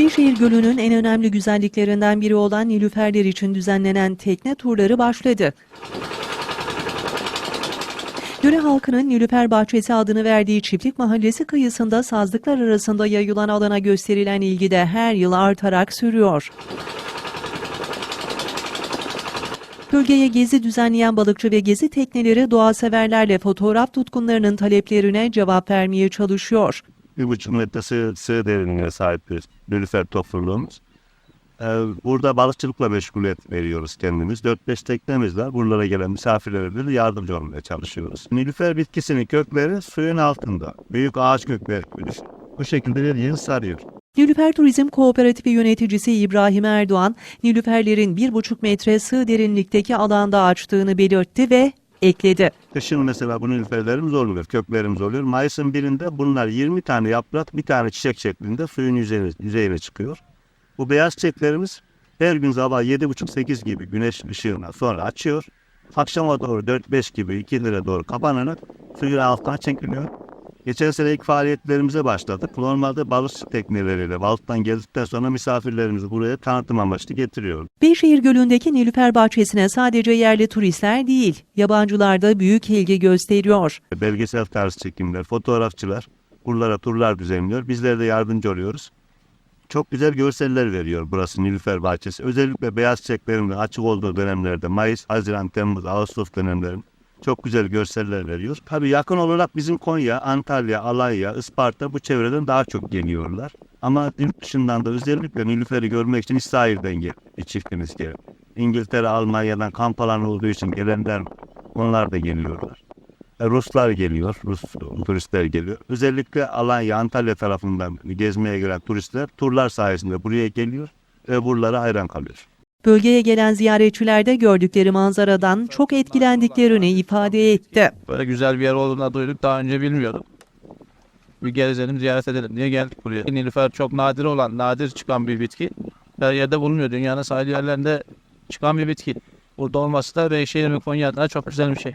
Beyşehir Gölü'nün en önemli güzelliklerinden biri olan Nilüferler için düzenlenen tekne turları başladı. Yöre halkının Nilüfer Bahçesi adını verdiği çiftlik mahallesi kıyısında sazlıklar arasında yayılan alana gösterilen ilgi de her yıl artarak sürüyor. Bölgeye gezi düzenleyen balıkçı ve gezi tekneleri doğa severlerle fotoğraf tutkunlarının taleplerine cevap vermeye çalışıyor. Bir buçuk metre sığ, sığ derinliğine sahip bir nülüfer topluluğumuz. Ee, burada balıkçılıkla meşguliyet veriyoruz kendimiz. 4-5 teknemiz var. Buralara gelen misafirlere yardımcı olmaya çalışıyoruz. Nilüfer bitkisinin kökleri suyun altında. Büyük ağaç kökleri gibi. Bu şekilde bir yıl sarıyor. Nilüfer Turizm Kooperatifi yöneticisi İbrahim Erdoğan, Nilüferlerin 1,5 metre sığ derinlikteki alanda açtığını belirtti ve ekledi. Kışın mesela bu nilüferlerimiz oluyor, köklerimiz oluyor. Mayıs'ın birinde bunlar 20 tane yaprak, bir tane çiçek şeklinde suyun yüzeyine, yüzeyine çıkıyor. Bu beyaz çiçeklerimiz her gün sabah 7.30-8 gibi güneş ışığına sonra açıyor. Akşama doğru 4-5 gibi 2 lira doğru kapanarak suyun altına çekiliyor. Geçen sene ilk faaliyetlerimize başladık. Normalde balık tekneleriyle balıktan geldikten sonra misafirlerimizi buraya tanıtım amaçlı getiriyoruz. Beyşehir Gölü'ndeki Nilüfer Bahçesi'ne sadece yerli turistler değil, yabancılar da büyük ilgi gösteriyor. belgesel tarzı çekimler, fotoğrafçılar buralara turlar düzenliyor. Bizler de yardımcı oluyoruz. Çok güzel görseller veriyor burası Nilüfer Bahçesi. Özellikle beyaz çiçeklerin açık olduğu dönemlerde Mayıs, Haziran, Temmuz, Ağustos dönemlerinde çok güzel görseller veriyor. Tabii yakın olarak bizim Konya, Antalya, Alanya, Isparta bu çevreden daha çok geliyorlar. Ama yurt dışından da özellikle Nilüfer'i görmek için İsrail'den gel çiftimiz geliyor. İngiltere, Almanya'dan kamp alanı olduğu için gelenler onlar da geliyorlar. E, Ruslar geliyor, Rus turistler geliyor. Özellikle Alanya, Antalya tarafından gezmeye gelen turistler turlar sayesinde buraya geliyor ve buralara hayran kalıyor. Bölgeye gelen ziyaretçiler de gördükleri manzaradan çok etkilendiklerini ifade etti. Böyle güzel bir yer olduğunu duyduk. Daha önce bilmiyordum. Bir gezelim ziyaret edelim diye geldik buraya. Nilüfer çok nadir olan, nadir çıkan bir bitki. Her yerde bulunmuyor. Dünyanın sahil yerlerinde çıkan bir bitki. Burada olması da Beyşehir ve Konya adına çok güzel bir şey.